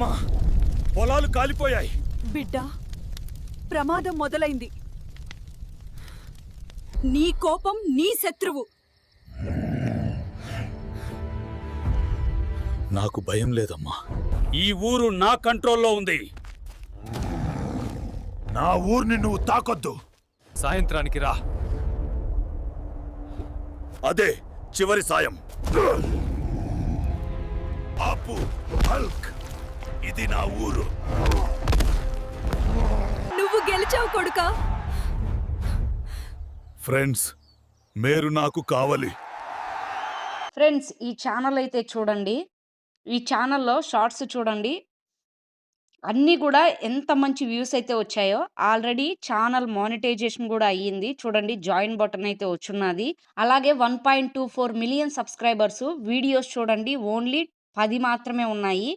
అమ్మా పొలాలు కాలిపోయాయి. బిడ్డ ప్రమాదం మొదలైంది. నీ కోపం నీ శత్రువు. నాకు భయం లేదమ్మా. ఈ ఊరు నా కంట్రోల్లో ఉంది. నా ఊరిని నువ్వు తాకొద్దు. సాయంత్రానికి రా. అదే చివరి సాయం. ఆపు హల్క్. ఇది నా ఊరు. నువ్వు గెలిచావు కొడుకా. ఫ్రెండ్స్ మీరు నాకు కావాలి. ఫ్రెండ్స్ ఈ ఛానల్ అయితే చూడండి. ఈ ఛానల్లో షార్ట్స్ చూడండి. అన్నీ కూడా ఎంత మంచి వ్యూస్ అయితే వచ్చాయో ఆల్రెడీ ఛానల్ మానిటైజేషన్ కూడా అయ్యింది. చూడండి జాయిన్ బటన్ అయితే వచ్చున్నది అలాగే one point two four million subscribers videos చూడండి ఓన్లీ పది మాత్రమే ఉన్నాయి.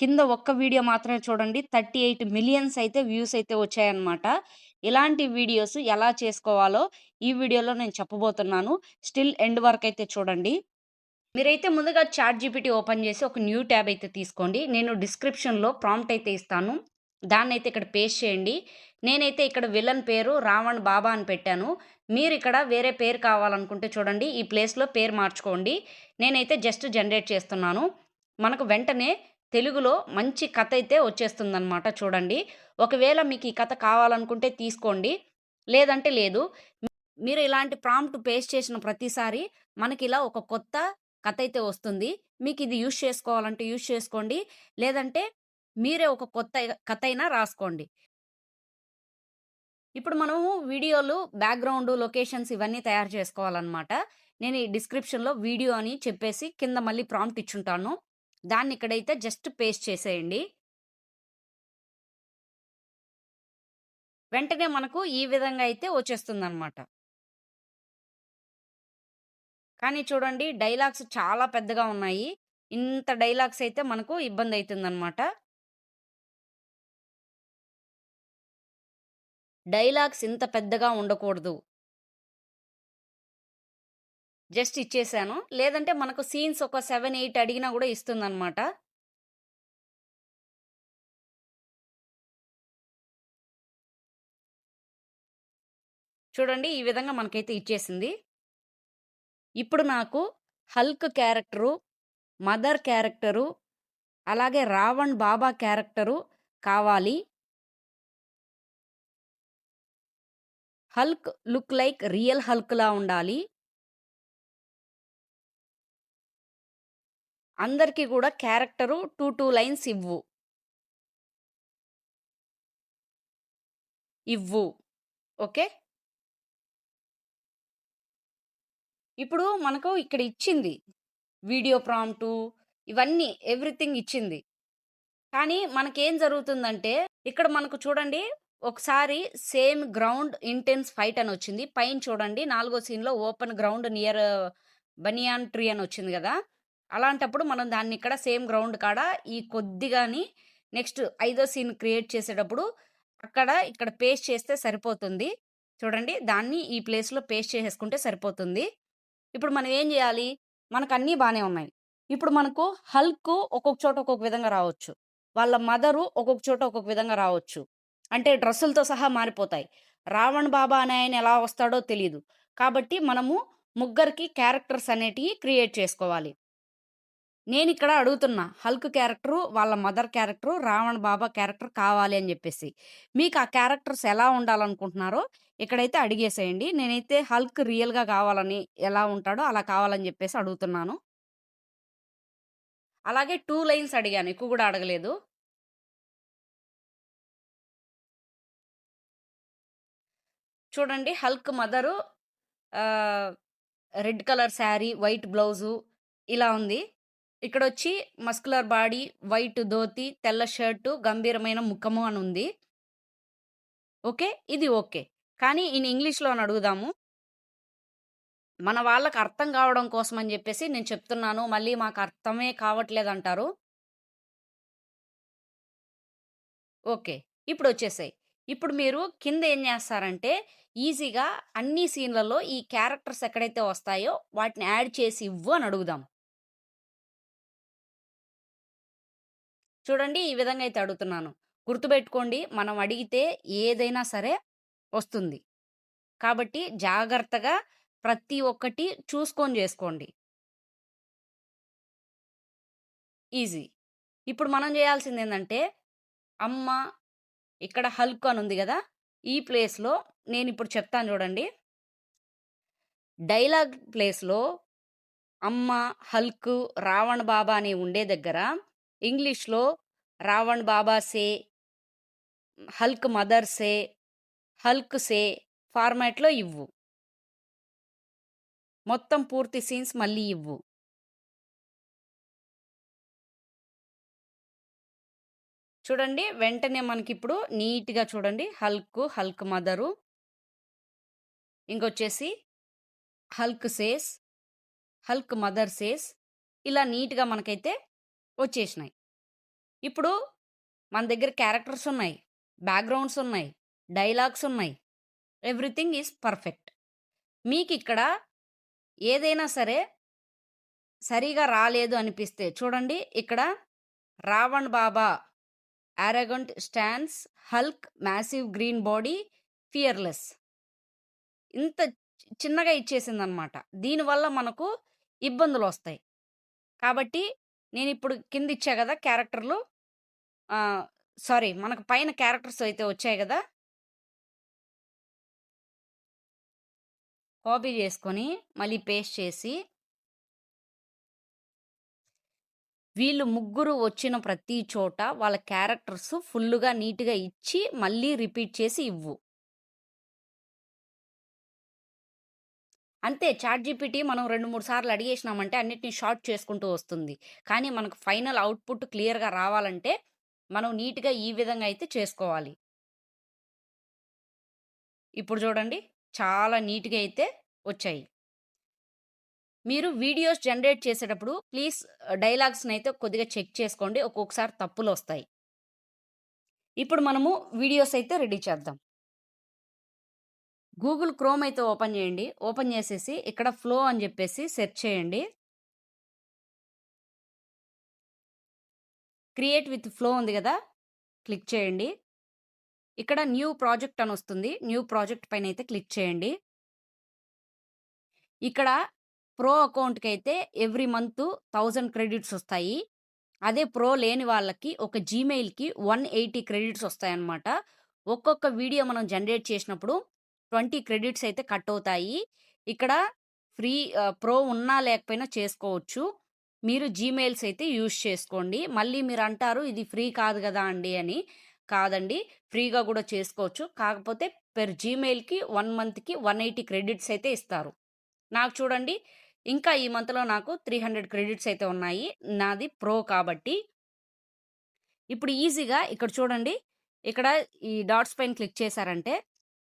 కింద ఒక్క వీడియో మాత్రమే చూడండి. థర్టీ ఎయిట్ మిలియన్స్ అయితే వ్యూస్ అయితే వచ్చాయన్నమాట. ఇలాంటి వీడియోస్ ఎలా చేసుకోవాలో ఈ వీడియోలో నేను చెప్పబోతున్నాను. స్టిల్ ఎండ్ వరకు అయితే చూడండి. మీరైతే ముందుగా చాట్ జీపీటీ ఓపెన్ చేసి ఒక న్యూ ట్యాబ్ అయితే తీసుకోండి. నేను డిస్క్రిప్షన్లో ప్రాంప్ట్ అయితే ఇస్తాను. దాన్ని అయితే ఇక్కడ పేస్ట్ చేయండి. నేనైతే ఇక్కడ విలన్ పేరు రావణ్ బాబా అని పెట్టాను. మీరు ఇక్కడ వేరే పేరు కావాలనుకుంటే చూడండి. ఈ ప్లేస్లో పేరు మార్చుకోండి. నేనైతే జస్ట్ జనరేట్ చేస్తున్నాను. మనకు వెంటనే తెలుగులో మంచి కథ అయితే వచ్చేస్తుందన్నమాట చూడండి. ఒకవేళ మీకు ఈ కథ కావాలనుకుంటే తీసుకోండి. లేదంటే లేదు. మీరు ఇలాంటి ప్రాంప్ట్ పేస్ట్ చేసిన ప్రతిసారి మనకి ఇలా ఒక కొత్త కథ అయితే వస్తుంది. మీకు ఇది యూజ్ చేసుకోవాలంటే యూజ్ చేసుకోండి. లేదంటే మీరే ఒక కొత్త కథ అయినా రాసుకోండి. ఇప్పుడు మనము వీడియోలు బ్యాక్గ్రౌండ్ లొకేషన్స్ ఇవన్నీ తయారు చేసుకోవాలన్నమాట. నేను ఈ డిస్క్రిప్షన్లో వీడియో అని చెప్పేసి కింద మళ్ళీ ప్రాంప్ట్ ఇచ్చుంటాను. దాన్ని ఇక్కడైతే జస్ట్ పేస్ట్ చేసేయండి. వెంటనే మనకు ఈ విధంగా అయితే వచ్చేస్తుంది కానీ చూడండి డైలాగ్స్ చాలా పెద్దగా ఉన్నాయి. ఇంత డైలాగ్స్ అయితే మనకు ఇబ్బంది అవుతుందన్నమాట డైలాగ్స్ ఇంత పెద్దగా ఉండకూడదు. జస్ట్ ఇచ్చేసాను. లేదంటే మనకు సీన్స్ ఒక సెవెన్ ఎయిట్ అడిగినా కూడా ఇస్తుందన్నమాట. చూడండి ఈ విధంగా మనకైతే ఇచ్చేసింది. ఇప్పుడు నాకు హల్క్ క్యారెక్టరు మదర్ క్యారెక్టరు అలాగే రావణ్ బాబా క్యారెక్టరు కావాలి. హల్క్ లుక్ లైక్ రియల్ హల్క్లా ఉండాలి. అందరికీ కూడా క్యారెక్టరు టూ టూ లైన్స్ ఇవ్వు. ఇవ్వు. ఓకే? ఇప్పుడు మనకు ఇక్కడ ఇచ్చింది వీడియో ప్రాంప్టు ఇవన్నీ ఎవ్రీథింగ్ ఇచ్చింది. కానీ మనకేం జరుగుతుందంటే ఇక్కడ మనకు చూడండి ఒకసారి సేమ్ గ్రౌండ్ ఇంటెన్స్ ఫైట్ అని వచ్చింది. పైన చూడండి నాలుగో సీన్లో open ground near banyan tree అని వచ్చింది కదా? అలాంటప్పుడు మనం దాన్ని ఇక్కడ సేమ్ గ్రౌండ్ కాడ ఈ కొద్దిగాని నెక్స్ట్ ఐదో సీన్ క్రియేట్ చేసేటప్పుడు అక్కడ ఇక్కడ పేస్ట్ చేస్తే సరిపోతుంది. చూడండి దాన్ని ఈ ప్లేస్లో పేస్ట్ చేసేసుకుంటే సరిపోతుంది. ఇప్పుడు మనం ఏం చేయాలి? మనకు అన్నీ బాగానే ఉన్నాయి. ఇప్పుడు మనకు హల్క్ ఒక్కొక్క చోట ఒక్కొక్క విధంగా రావచ్చు. వాళ్ళ మదరు ఒక్కొక్క చోట ఒక్కొక్క విధంగా రావచ్చు. అంటే డ్రెస్సులతో సహా మారిపోతాయి. రావణ్ బాబా అనే ఆయన ఎలా వస్తాడో తెలియదు కాబట్టి మనము ముగ్గురికి క్యారెక్టర్స్ అనేటివి క్రియేట్ చేసుకోవాలి. నేను ఇక్కడ అడుగుతున్నా హల్క్ క్యారెక్టరు వాళ్ళ mother character Ravan Baba character కావాలి అని చెప్పేసి. మీకు ఆ క్యారెక్టర్స్ ఎలా ఉండాలనుకుంటున్నారో ఇక్కడైతే అడిగేసేయండి. నేనైతే హల్క్ రియల్గా కావాలని ఎలా ఉంటాడో అలా కావాలని చెప్పేసి అడుగుతున్నాను. అలాగే టూ లైన్స్ అడిగాను ఎక్కువ కూడా అడగలేదు. చూడండి Hulk mother red colour sari white blouse ఇలా ఉంది. ఇక్కడ వచ్చి మస్కులర్ బాడీ వైట్ ధోతి తెల్ల షర్టు గంభీరమైన ముఖము అని ఉంది. ఓకే? ఇది ఓకే. కానీ ఈయన ఇంగ్లీష్లో అని అడుగుదాము. మన వాళ్ళకు అర్థం కావడం కోసం అని చెప్పేసి నేను చెప్తున్నాను. మళ్ళీ మాకు అర్థమే కావట్లేదు అంటారు ఓకే. ఇప్పుడు వచ్చేసాయి ఇప్పుడు మీరు కింద ఏం చేస్తారంటే ఈజీగా అన్ని సీన్లలో ఈ క్యారెక్టర్స్ ఎక్కడైతే వస్తాయో వాటిని యాడ్ చేసి ఇవ్వు అని అడుగుదాం. చూడండి ఈ విధంగా అయితే అడుగుతున్నాను. గుర్తుపెట్టుకోండి మనం అడిగితే ఏదైనా సరే వస్తుంది. కాబట్టి జాగ్రత్తగా ప్రతి ఒక్కటి చూసుకొని చేసుకోండి ఈజీ. ఇప్పుడు మనం చేయాల్సింది ఏంటంటే అమ్మ ఇక్కడ హల్క్ అని ఉంది కదా ఈ ప్లేస్‌లో నేను ఇప్పుడు చెప్తాను చూడండి డైలాగ్ ప్లేస్‌లో అమ్మ, హల్క్, రావణ బాబా అని ఉండే దగ్గర ఇంగ్లీష్‌లో Ravan Baba say, Hulk mother say, Hulk say ఫార్మాట్‌లో ఇవ్వు. మొత్తం పూర్తి సీన్స్ మళ్ళీ ఇవ్వు. చూడండి వెంటనే మనకి ఇప్పుడు నీట్‌గా చూడండి Hulk, Hulk mother. ఇంకొచ్చేసి Hulk says, Hulk mother says ఇలా నీట్‌గా మనకైతే వచ్చేసినాయి. ఇప్పుడు మన దగ్గర క్యారెక్టర్స్ ఉన్నాయి. బ్యాక్‌గ్రౌండ్స్ ఉన్నాయి. డైలాగ్స్ ఉన్నాయి. Everything is perfect. మీకు ఇక్కడ ఏదైనా సరే సరిగా రాలేదు అనిపిస్తే చూడండి ఇక్కడ Ravan Baba arrogant stands Hulk massive green body fearless. ఇంత చిన్నగా ఇచ్చేసిందనమాట. దీనివల్ల మనకు ఇబ్బందులు వస్తాయి కాబట్టి నేను ఇప్పుడు కింద ఇచ్చా కదా క్యారెక్టర్‌లు సారీ మనకు పైన క్యారెక్టర్స్ అయితే వచ్చాయి కదా కాపీ చేసుకొని మళ్ళీ పేస్ట్ చేసి వీళ్ళు ముగ్గురు వచ్చిన ప్రతి చోట వాళ్ళ క్యారెక్టర్స్ ఫుల్గా నీట్‌గా ఇచ్చి మళ్ళీ రిపీట్ చేసి ఇవ్వు. అంతే చాట్ జీపీటీ మనం 2, 3 సార్లు అడిగేసినామంటే అన్నిటిని షార్ట్ చేసుకుంటూ వస్తుంది. కానీ మనకు ఫైనల్ అవుట్‌పుట్ క్లియర్‌గా రావాలంటే మనం నీట్‌గా ఈ విధంగా అయితే చేసుకోవాలి. ఇప్పుడు చూడండి చాలా నీట్‌గా అయితే వచ్చాయి. మీరు వీడియోస్ జనరేట్ చేసేటప్పుడు ప్లీజ్ డైలాగ్స్ని అయితే కొద్దిగా చెక్ చేసుకోండి. ఒక్కొక్కసారి తప్పులు వస్తాయి ఇప్పుడు మనము వీడియోస్ అయితే రెడీ చేద్దాం. గూగుల్ క్రోమ్ అయితే ఓపెన్ చేయండి. ఓపెన్ చేసేసి ఇక్కడ ఫ్లో అని చెప్పేసి సెర్చ్ చేయండి. క్రియేట్ విత్ ఫ్లో ఉంది కదా క్లిక్ చేయండి. ఇక్కడ న్యూ ప్రాజెక్ట్ అని వస్తుంది న్యూ ప్రాజెక్ట్ పైన అయితే క్లిక్ చేయండి. ఇక్కడ ప్రో అకౌంట్కి అయితే ఎవ్రీ మంత్ థౌజండ్ క్రెడిట్స్ వస్తాయి అదే ప్రో లేని వాళ్ళకి ఒక జీమెయిల్‌కి 180 క్రెడిట్స్ వస్తాయన్నమాట ఒక్కొక్క వీడియో మనం జనరేట్ చేసినప్పుడు 20 క్రెడిట్స్ అయితే కట్ అవుతాయి. ఇక్కడ ఫ్రీ ప్రో ఉన్నా లేకపోయినా చేసుకోవచ్చు. మీరు జీమెయిల్స్ అయితే యూజ్ చేసుకోండి. మళ్ళీ మీరు అంటారు ఇది ఫ్రీ కాదు కదా అండి అని. కాదండి ఫ్రీగా కూడా చేసుకోవచ్చు. కాకపోతే పెర్ జీమెయిల్‌కి వన్ మంత్‌కి 180 క్రెడిట్స్ అయితే ఇస్తారు. నాకు చూడండి ఇంకా ఈ మంత్‌లో నాకు 300 క్రెడిట్స్ అయితే ఉన్నాయి. నాది ప్రో కాబట్టి. ఇప్పుడు ఈజీగా ఇక్కడ చూడండి. ఇక్కడ ఈ డాట్స్ పైన క్లిక్ చేశారంటే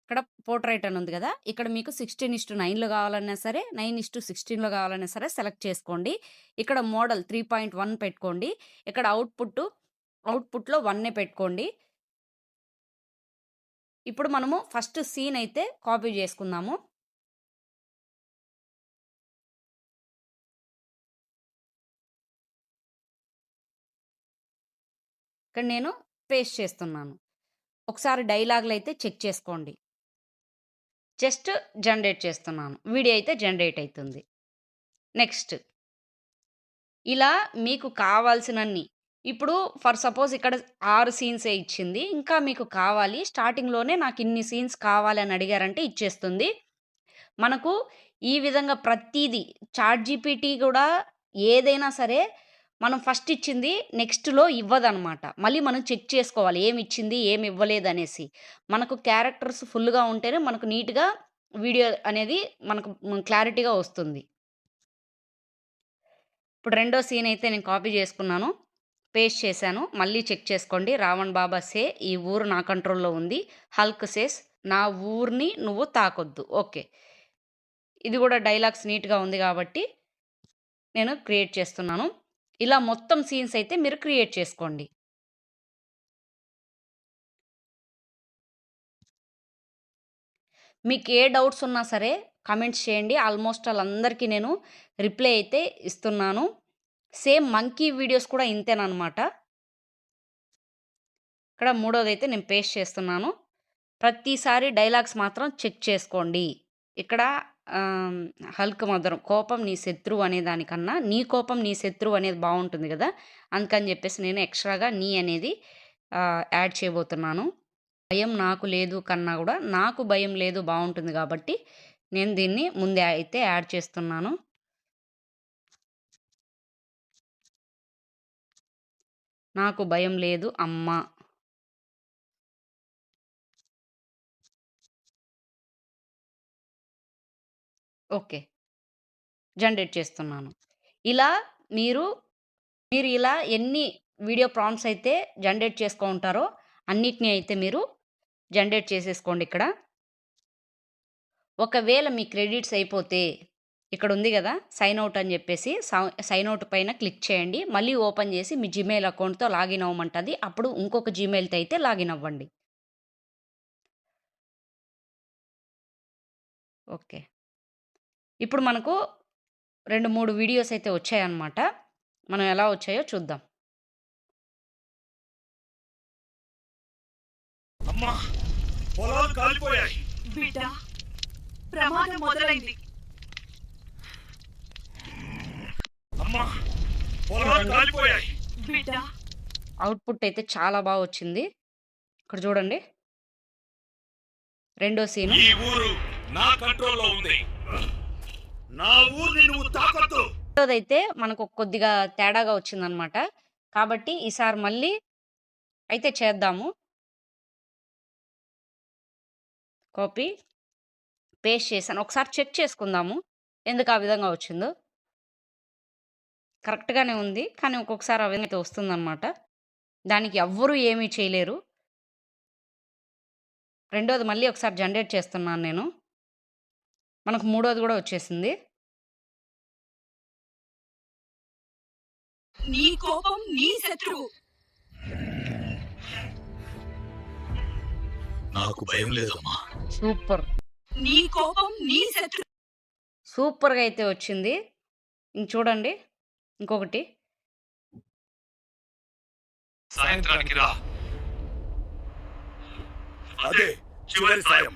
ఇక్కడ పోర్ట్రైట్ అని ఉంది కదా ఇక్కడ మీకు 16:9లో కావాలన్నా సరే, 9:16లో కావాలన్నా సరే సెలెక్ట్ చేసుకోండి. ఇక్కడ మోడల్ 3.1 పెట్టుకోండి. ఇక్కడ అవుట్‌పుట్ అవుట్‌పుట్‌లో వన్నే పెట్టుకోండి. ఇప్పుడు మనము ఫస్ట్ సీన్ అయితే కాపీ చేసుకుందాము. ఇక్కడ నేను పేస్ట్ చేస్తున్నాను. ఒకసారి డైలాగులైతే చెక్ చేసుకోండి. జస్ట్ జనరేట్ చేస్తున్నాను. వీడియో అయితే జనరేట్ అవుతుంది నెక్స్ట్. ఇలా మీకు కావాల్సినన్ని ఇప్పుడు ఫర్ సపోజ్ ఇక్కడ ఆరు సీన్సే ఇచ్చింది. ఇంకా మీకు కావాలి స్టార్టింగ్‌లోనే నాకు ఇన్ని సీన్స్ కావాలి అని అడిగారంటే ఇచ్చేస్తుంది. మనకు ఈ విధంగా ప్రతీది చాట్ జీపీటీ కూడా ఏదైనా సరే మనం ఫస్ట్ ఇచ్చింది నెక్స్ట్‌లో ఇవ్వదనమాట. మళ్ళీ మనం చెక్ చేసుకోవాలి ఏమిచ్చింది, ఏమి ఇవ్వలేదనేసి. మనకు క్యారెక్టర్స్ ఫుల్‌గా ఉంటేనే మనకు నీట్‌గా వీడియో అనేది మనకు క్లారిటీగా వస్తుంది. ఇప్పుడు రెండో సీన్ అయితే నేను కాపీ చేసుకున్నాను. పేస్ట్ చేశాను. మళ్ళీ చెక్ చేసుకోండి. రావణ్ బాబా సే ఈ ఊరు నా కంట్రోల్‌లో ఉంది. హల్క్ సేస్ నా ఊరిని నువ్వు తాకొద్దు. ఓకే. ఇది కూడా డైలాగ్స్ నీట్‌గా ఉంది కాబట్టి నేను క్రియేట్ చేస్తున్నాను. ఇలా మొత్తం సీన్స్ అయితే మీరు క్రియేట్ చేసుకోండి. మీకు ఏ డౌట్స్ ఉన్నా సరే కమెంట్స్ చేయండి. ఆల్మోస్ట్ ఆల్ అందరికీ నేను రిప్లై అయితే ఇస్తున్నాను. సేమ్ మంకీ వీడియోస్ కూడా ఇంతేననమాట. ఇక్కడ మూడోదైతే నేను పేస్ట్ చేస్తున్నాను. ప్రతిసారి డైలాగ్స్ మాత్రం చెక్ చేసుకోండి. ఇక్కడ హల్క్ మాత్రం కోపం నీ శత్రువు అనే దానికన్నా, నీ కోపం నీ శత్రువు అనేది బాగుంటుంది కదా అందుకని చెప్పేసి నేను ఎక్స్‌ట్రాగా నీ అనేది యాడ్ చేయబోతున్నాను. భయం నాకు లేదు కన్నా కూడా నాకు భయం లేదు బాగుంటుంది కాబట్టి నేను దీన్ని ముందే అయితే యాడ్ చేస్తున్నాను. నాకు భయం లేదు అమ్మ. ఓకే. జనరేట్ చేస్తున్నాను. ఇలా మీరు, మీరు ఇలా ఎన్ని వీడియో ప్రాంప్ట్స్ అయితే జనరేట్ చేసుకుంటారో అన్నిటిని అయితే మీరు జనరేట్ చేసేసుకోండి ఇక్కడ. ఒకవేళ మీ క్రెడిట్స్ అయిపోతే ఇక్కడ ఉంది గదా! సైన్ ఔట్ అని జెప్పేసి సౌ సైన్ ఔట్ పైన క్లిక్ చేయండి. మళ్ళీ ఓపెన్ జేసి మీ జీమెయిల్ అకౌంట్‌తో లాగిన్ అవ్వమంటది. అప్పుడు ఇంకొక జీమెయిల్‌తో అయితే లాగిన్ అవ్వండి. ఓకే. ఇప్పుడు మనకు 2, 3 వీడియోస్ అయితే వచ్చాయన్నమాట. మనం ఎలా వచ్చాయో చూద్దాం. అమ్మా పొలాలు కాలిపోయాయి బిడ్డ ప్రమాదం మొదలైంది అమ్మా పొలాలు కాలిపోయాయి బిడ్డ అవుట్‌పుట్ అయితే చాలా బా వచ్చింది. ఇక్కడ చూడండి. రెండో సీను. ఈ ఊరు నా కంట్రోల్లో ఉంది నా ఊరిని నువ్వు రెండోదైతే మనకు కొద్దిగా తేడాగా వచ్చిందనమాట. కాబట్టి ఈసారి మళ్ళీ అయితే చేద్దాము. కాపీ, పేస్ట్ చేశాను. ఒకసారి చెక్ చేసుకుందాము. ఎందుకు ఆ విధంగా వచ్చిందో. కరెక్ట్‌గానే ఉంది. కానీ ఒక్కొక్కసారి ఆ విధంగా అయితే వస్తుందనమాట. దానికి ఎవ్వరు ఏమీ చేయలేరు. రెండోది మళ్ళీ ఒకసారి జనరేట్ చేస్తున్నాను నేను. మనకు మూడోది కూడా వచ్చేసింది. నీ కోపం నీ శత్రువు నాకు భయం లేదమ్మా సూపర్. నీ కోపం నీ శత్రువు సూపర్‌గా అయితే వచ్చింది. ఇంక చూడండి. ఇంకొకటి. సాయంత్రానికి రా అదే చివరి సాయం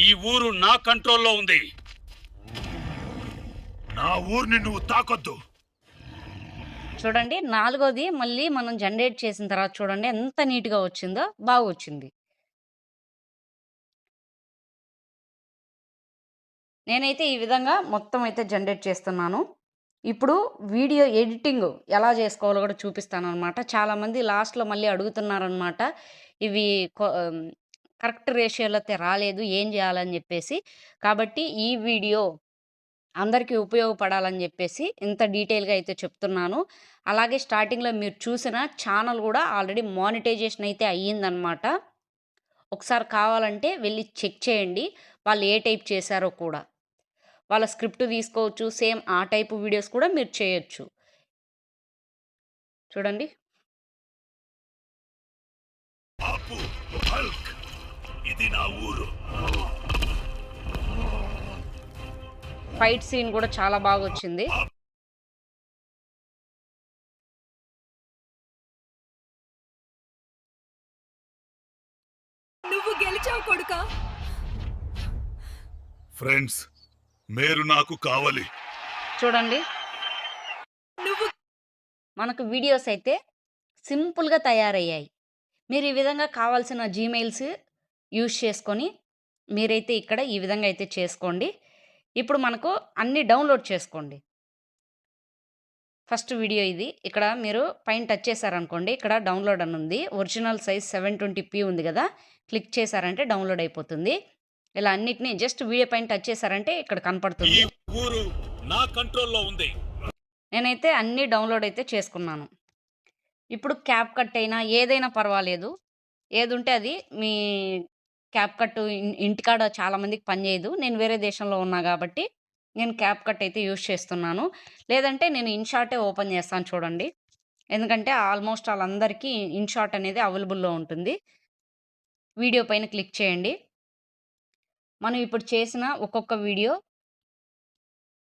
ఈ ఊరు నా కంట్రోల్లో ఉంది నా ఊరిని నువ్వు తాకొద్దు చూడండి. నాలుగోది మళ్ళీ మనం జనరేట్ చేసిన తర్వాత చూడండి ఎంత నీట్‌గా వచ్చిందో. బాగా వచ్చింది నేనైతే ఈ విధంగా మొత్తం అయితే జనరేట్ చేస్తున్నాను. ఇప్పుడు వీడియో ఎడిటింగ్ ఎలా చేసుకోవాలో కూడా చూపిస్తాను అనమాట చాలామంది లాస్ట్‌లో మళ్ళీ అడుగుతున్నారనమాట. ఇవి కరెక్ట్ రేషియోలో అయితే రాలేదు. ఏం చేయాలని చెప్పేసి కాబట్టి ఈ వీడియో అందరికీ ఉపయోగపడాలని చెప్పేసి ఇంత డీటెయిల్‌గా అయితే చెప్తున్నాను. అలాగే స్టార్టింగ్‌లో మీరు చూసిన ఛానల్ కూడా ఆల్రెడీ మానిటైజేషన్ అయితే అయ్యిందనమాట. ఒకసారి కావాలంటే వెళ్ళి చెక్ చేయండి. వాళ్ళు ఏ టైప్ చేశారో కూడా. వాళ్ళ స్క్రిప్ట్ తీసుకోవచ్చు. సేమ్ ఆ టైపు వీడియోస్ కూడా మీరు చేయొచ్చు. చూడండి. ఇది నా ఊరు ఫైట్ సీన్ గూడా చాలా బాగొచ్చింది. నువ్వు గెలిచావు కొడుకా ఫ్రెండ్స్ మీరు నాకు కావాలి చూడండి. నువ్వు మనకు వీడియోస్ అయితే సింపుల్‌గా తయారయ్యాయి. మీరు ఈ విధంగా కావాల్సిన జీమెయిల్స్ యూజ్ చేసుకొని మీరైతే ఇక్కడ ఈ విధంగా అయితే చేసుకోండి. ఇప్పుడు మనకు అన్నీ డౌన్‌లోడ్ చేసుకోండి. ఫస్ట్ వీడియో ఇది. ఇక్కడ మీరు పైన టచ్ చేశారనుకోండి. ఇక్కడ డౌన్‌లోడ్ అని ఉంది. ఒరిజినల్ సైజ్ 720పీ ఉంది గదా! క్లిక్ చేశారంటే డౌన్‌లోడ్ అయిపోతుంది. ఇలా అన్నిటిని జస్ట్ వీడియో పైన టచ్ చేశారంటే ఇక్కడ కనపడుతుంది. ఊరు నా కంట్రోల్లో ఉంది నేనైతే అన్నీ డౌన్‌లోడ్ అయితే చేసుకున్నాను. ఇప్పుడు క్యాప్‌కట్ అయినా ఏదైనా పర్వాలేదు. ఏదుంటే అది మీ క్యాప్ కట్ ఇంటికాడ చాలా మందికి పనిచేయదు. నేను వేరే దేశంలో ఉన్నా కాబట్టి నేను క్యాప్ కట్ అయితే యూజ్ చేస్తున్నాను. లేదంటే నేను ఇన్‌షాటే ఓపెన్ చేస్తాను చూడండి. ఎందుకంటే ఆల్మోస్ట్ వాళ్ళందరికీ ఇన్‌షాట్ అనేది అవైలబుల్‌లో ఉంటుంది. వీడియో పైన క్లిక్ చేయండి. మనం ఇప్పుడు చేసిన ఒక్కొక్క వీడియో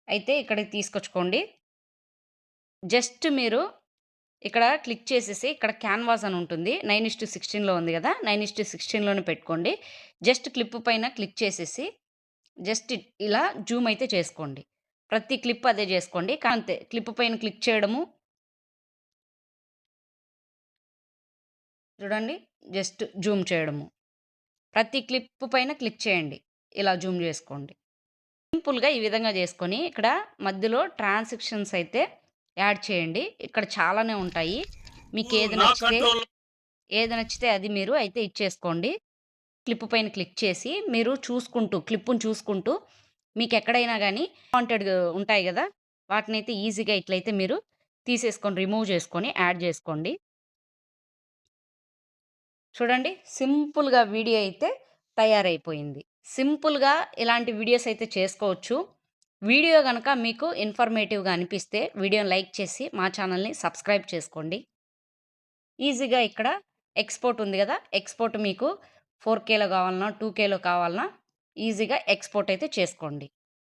అయితే ఇక్కడికి తీసుకొచ్చుకోండి. జస్ట్ మీరు ఇక్కడ క్లిక్ చేసేసి ఇక్కడ క్యాన్వాస్ అని ఉంటుంది. నైన్ ఇస్టు సిక్స్టీన్లో ఉంది కదా? నైన్ ఇస్ టు సిక్స్టీన్లోనే పెట్టుకోండి. జస్ట్ క్లిప్ పైన క్లిక్ చేసేసి జస్ట్ ఇలా జూమ్ అయితే చేసుకోండి. ప్రతి క్లిప్ అదే చేసుకోండి. కాంతే క్లిప్ పైన క్లిక్ చేయడము. చూడండి. జస్ట్ జూమ్ చేయడము. ప్రతి క్లిప్ పైన క్లిక్ చేయండి. ఇలా జూమ్ చేసుకోండి. సింపుల్గా ఈ విధంగా చేసుకొని ఇక్కడ మధ్యలో ట్రాన్సాక్షన్స్ అయితే యాడ్ చేయండి. ఇక్కడ చాలానే ఉంటాయి. మీకు ఏది నచ్చితే ఏది నచ్చితే అది మీరు అయితే ఇచ్చేసుకోండి. క్లిప్ పైన క్లిక్ చేసి మీరు చూసుకుంటూ క్లిప్పును చూసుకుంటూ మీకు ఎక్కడైనా కానీ వాంటెడ్ ఉంటాయి కదా వాటిని అయితే ఈజీగా ఇట్లయితే మీరు తీసేసుకొని రిమూవ్ చేసుకొని యాడ్ చేసుకోండి. చూడండి సింపుల్గా వీడియో అయితే తయారైపోయింది. సింపుల్గా ఇలాంటి వీడియోస్ అయితే చేసుకోవచ్చు. వీడియో కనుక మీకు ఇన్ఫర్మేటివ్గా అనిపిస్తే వీడియోని లైక్ చేసి మా ఛానల్ని సబ్స్క్రైబ్ చేసుకోండి. ఈజీగా ఇక్కడ ఎక్స్పోర్ట్ ఉంది కదా! ఎక్స్పోర్ట్ మీకు ఫోర్ కేలో కావాలన్నా టూ కేలో కావాలన్నా ఈజీగా ఎక్స్పోర్ట్ అయితే చేసుకోండి.